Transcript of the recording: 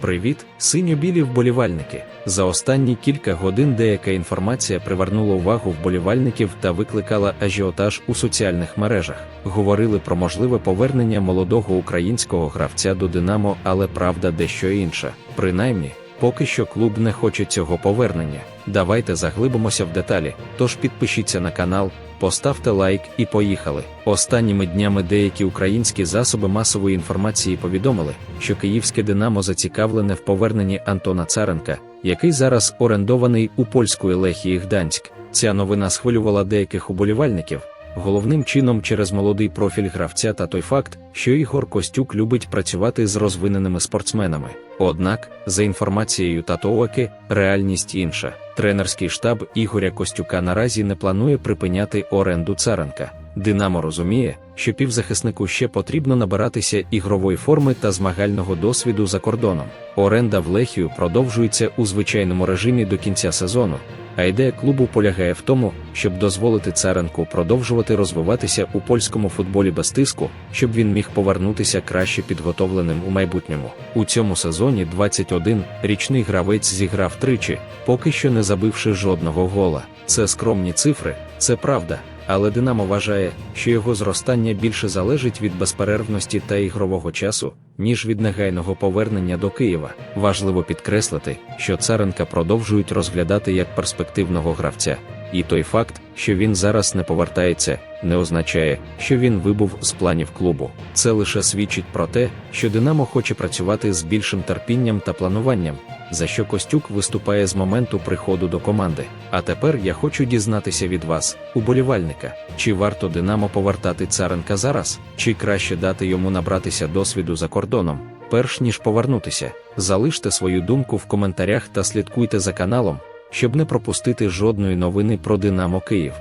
Привіт, синьо-білі вболівальники. За останні кілька годин деяка інформація привернула увагу вболівальників та викликала ажіотаж у соціальних мережах. Говорили про можливе повернення молодого українського гравця до Динамо, але правда дещо інша. Принаймні, поки що клуб не хоче цього повернення. Давайте заглибимося в деталі. Тож підпишіться на канал, поставте лайк і поїхали. Останніми днями деякі українські засоби масової інформації повідомили, що київське Динамо зацікавлене в поверненні Антона Царенка, який зараз орендований у польської Лехії Гданськ. Ця новина схвилювала деяких уболівальників. Головним чином через молодий профіль гравця та той факт, що Ігор Костюк любить працювати з розвиненими спортсменами. Однак, за інформацією Татооки, реальність інша. Тренерський штаб Ігоря Костюка наразі не планує припиняти оренду Царенка. Динамо розуміє, що півзахиснику ще потрібно набиратися ігрової форми та змагального досвіду за кордоном. Оренда в Лехію продовжується у звичайному режимі до кінця сезону. А ідея клубу полягає в тому, щоб дозволити Царенку продовжувати розвиватися у польському футболі без тиску, щоб він міг повернутися краще підготовленим у майбутньому. У цьому сезоні 21 річний гравець зіграв тричі, поки що не забивши жодного гола. Це скромні цифри, це правда. Але Динамо вважає, що його зростання більше залежить від безперервності та ігрового часу, ніж від негайного повернення до Києва. Важливо підкреслити, що Царенка продовжують розглядати як перспективного гравця, і той факт, що він зараз не повертається, не означає, що він вибув з планів клубу. Це лише свідчить про те, що Динамо хоче працювати з більшим терпінням та плануванням, за що Костюк виступає з моменту приходу до команди. А тепер я хочу дізнатися від вас, уболівальника, чи варто Динамо повертати Царенка зараз, чи краще дати йому набратися досвіду за кордоном, перш ніж повернутися. Залиште свою думку в коментарях та слідкуйте за каналом, щоб не пропустити жодної новини про Динамо Київ.